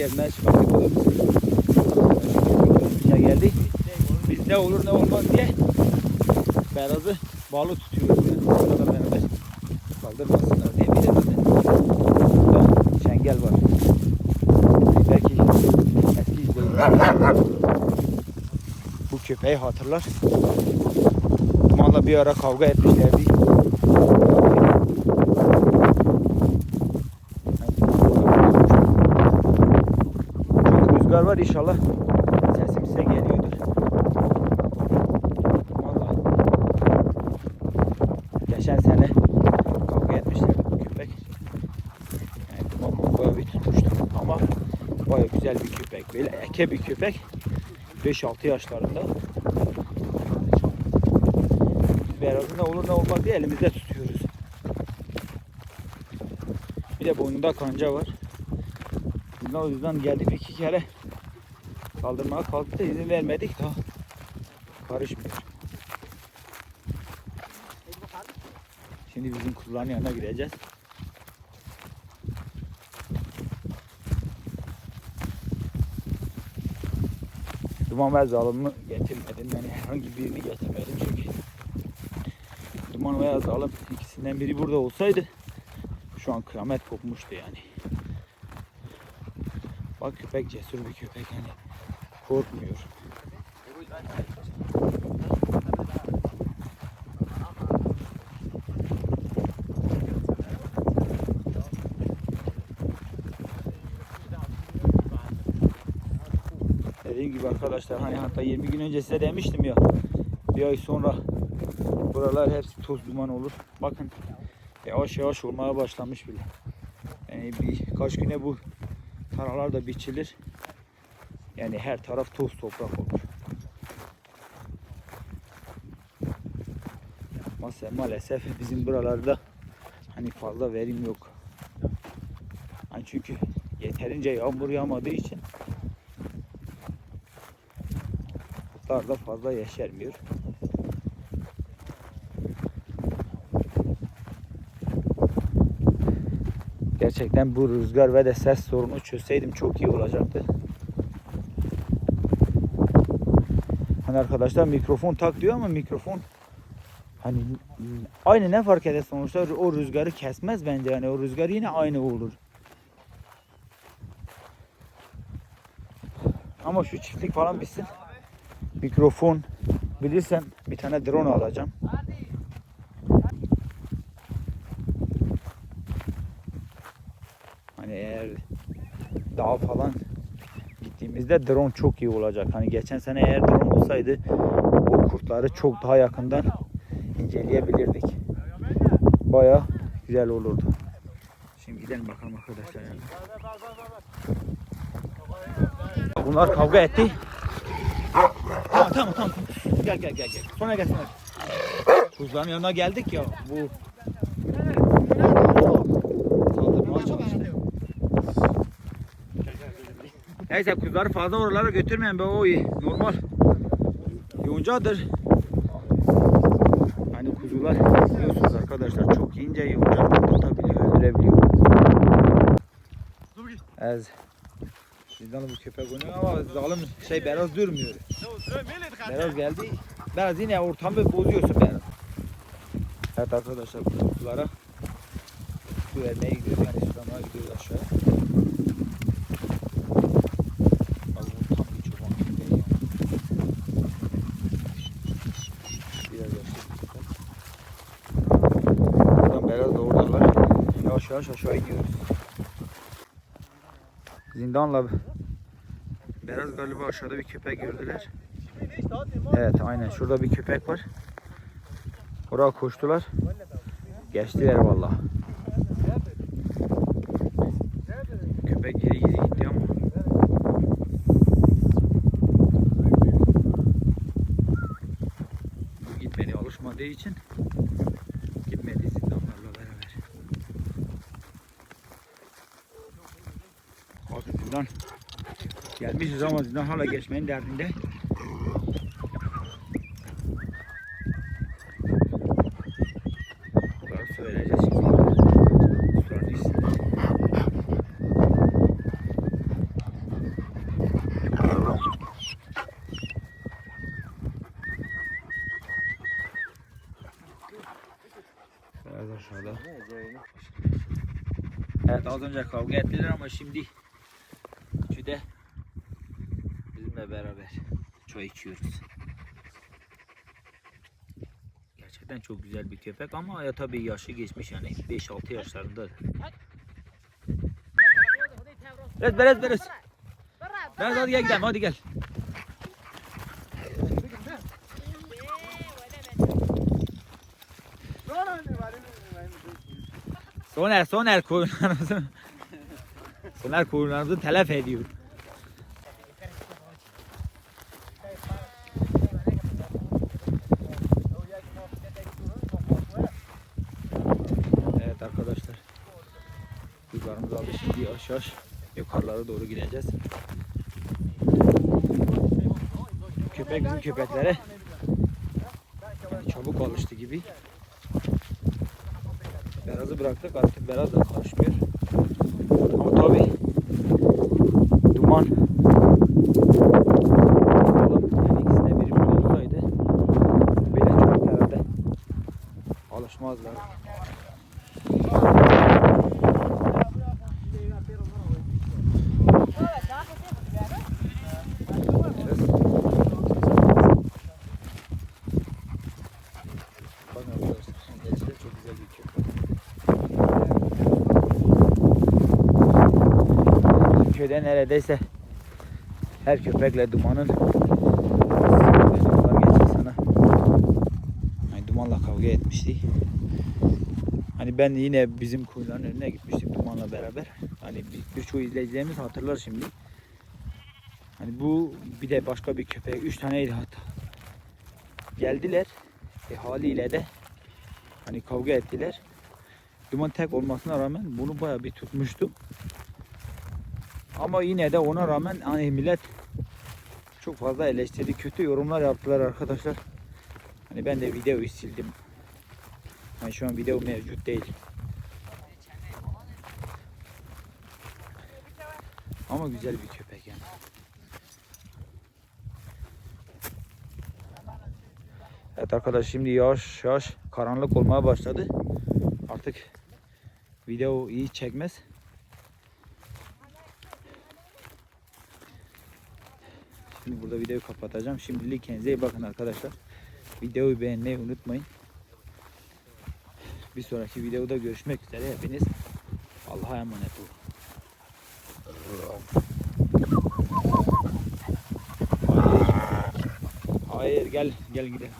gelmez. Bakın bu da içine geldi. Biz ne olur ne olmaz diye Beraz'ı bağlı tutuyoruz. Yani. Burada da beraber kaldırmasınlar diye bir de zaten burada çengel var. Belki eski izleyiciler bu köpeği hatırlar. Dumanla bir ara kavga etmişlerdi. Rüzgar var inşallah sesim size geliyordur. Vallahi geçen sene kavga etmişlerdi bu köpek. Yani duman bayağı bir tutmuştu ama bayağı güzel bir köpek. Böyle eke bir köpek. 5-6 yaşlarında. Berazı ne olur ne olmaz diye elimizde tutuyoruz. Bir de boynunda kanca var. Biz o yüzden geldik iki kere kaldırmaya kalktı izin vermedik daha karışmıyor. Şimdi bizim kuzuların yanına gideceğiz. Duman ve zalımı getirmedim. Yani herhangi birini getirmedim çünkü Duman veya zalim ikisinden biri burada olsaydı şu an kıyamet kopmuştu yani. Bak köpek cesur bir köpek yani korkmuyor. Dediğim gibi arkadaşlar hani hatta 20 gün önce size demiştim ya bir ay sonra buralar hepsi toz duman olur. Bakın yavaş yavaş olmaya başlamış bile. Yani birkaç güne bu taralar da biçilir. Yani her taraf toz toprak olur. Maalesef, maalesef bizim buralarda hani fazla verim yok. Hani çünkü yeterince yağmur yağmadığı için otlar da fazla yeşermiyor. Gerçekten bu rüzgar ve de ses sorunu çözseydim çok iyi olacaktı. Hani arkadaşlar mikrofon tak diyor ama mikrofon hani aynı ne fark eder sonuçta o rüzgarı kesmez bence yani o rüzgar yine aynı olur. Ama şu çiftlik falan bitsin. Mikrofon bilirsem bir tane drone alacağım. Hani eğer dağ falan gittiğimizde drone çok iyi olacak. Hani geçen sene eğer drone olsaydı o kurtları çok daha yakından inceleyebilirdik. Baya güzel olurdu. Şimdi gidelim bakalım arkadaşlar. Yani. Bunlar kavga etti. Tamam tamam tamam. Gel gel gel gel. Sonra gelsinler. Kuzuların yanına geldik ya. Bu Neyse kuzuları fazla oralara götürmeyin be o iyi. Normal. Yoncadır. Hani kuzular biliyorsunuz arkadaşlar çok ince yonca tutabiliyor, öldürebiliyor. Ez. Bizden bu köpek oynuyor ama zalim şey Beraz durmuyor. Beraz geldi. Beraz yine ortamı bozuyorsun Beraz. Evet arkadaşlar kuzulara su vermeye gidiyoruz yani sulamaya gidiyoruz aşağı. Abi bu tam bir çoban köpeği yani. Biraz yaşlı bir köpek. Buradan Beraz da oradalar. Yavaş aşağı iniyoruz. Zindanla Beraz galiba aşağıda bir köpek gördüler. Evet aynen şurada bir köpek var. Oraya koştular. Geçtiler vallahi. Köpek geri geri gitti ama. Bu gitmedi alışmadığı için Herkes Ramazan'dan hala geçmenin derdinde. Biraz aşağıda. Evet az önce kavga ettiler ama şimdi tüde beraber çay içiyoruz. Gerçekten çok güzel bir köpek ama ya tabii yaşı geçmiş yani 5-6 yaşlarında. Beres beres beres. Beres hadi gel gidelim hadi gel. Soner Soner koyunlarımızı Soner koyunlarımızı telef ediyor. Evet arkadaşlar. Yukarımız aldı şimdi yavaş yukarılara doğru gideceğiz. Köpek bizim köpeklere yani çabuk alıştı gibi. Beraz'ı bıraktık artık Beraz da karışmıyor. Ama tabi duman Bakalım yani ikisinde biri olsaydı böyle çok herhalde alışmazlar. Beraz. Bakın arkadaşlar gerçekten çok güzel bir köpek. Bizim köyde neredeyse her köpekle dumanın sana. Dumanla kavga etmişti. Hani ben yine bizim kuyuların önüne gitmiştim dumanla beraber. Hani bir- birçok izleyicilerimiz hatırlar şimdi. Hani bu bir de başka bir köpek. Üç taneydi hatta. Geldiler. E, haliyle de hani kavga ettiler. Duman tek olmasına rağmen bunu baya bir tutmuştu. Ama yine de ona rağmen hani millet çok fazla eleştirdi. Kötü yorumlar yaptılar arkadaşlar. Hani ben de videoyu sildim. Yani şu an video mevcut değil. Ama güzel bir köpek yani. Evet arkadaş şimdi yavaş yavaş karanlık olmaya başladı. Artık video iyi çekmez. Şimdi burada videoyu kapatacağım. Şimdilik kendinize iyi bakın arkadaşlar. Videoyu beğenmeyi unutmayın. Bir sonraki videoda görüşmek üzere. Hepiniz Allah'a emanet olun. Hayır, gel gel gidelim.